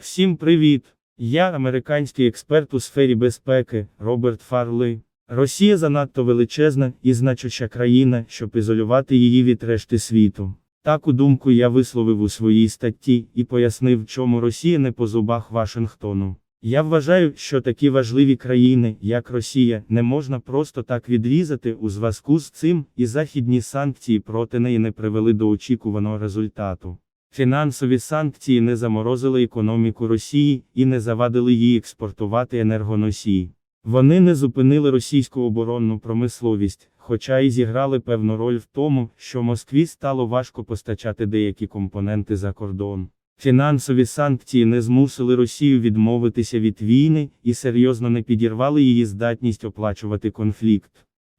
Всім привіт! Я американський експерт у сфері безпеки Роберт Фарли. Росія занадто величезна і значуща країна, щоб ізолювати її від решти світу. Таку думку я висловив у своїй статті і пояснив, чому Росія не по зубах Вашингтону. Я вважаю, що такі важливі країни, як Росія, не можна просто так відрізати у зв'язку з цим, і західні санкції проти неї не привели до очікуваного результату. Фінансові санкції не заморозили економіку Росії і не завадили їй експортувати енергоносії. Вони не зупинили російську оборонну промисловість, хоча і зіграли певну роль в тому, що Москві стало важко постачати деякі компоненти за кордон. Фінансові санкції не змусили Росію відмовитися від війни і серйозно не підірвали її здатність оплачувати конфлікт.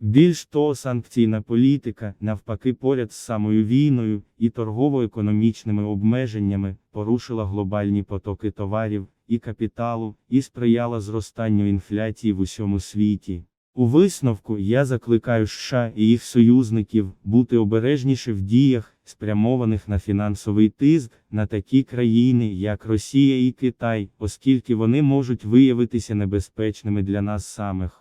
Більш того, санкційна політика, навпаки, поряд з самою війною і торгово-економічними обмеженнями, порушила глобальні потоки товарів і капіталу і сприяла зростанню інфляції в усьому світі. У висновку я закликаю США і їх союзників бути обережніше в діях, спрямованих на фінансовий тиск на такі країни, як Росія і Китай, оскільки вони можуть виявитися небезпечними для нас самих.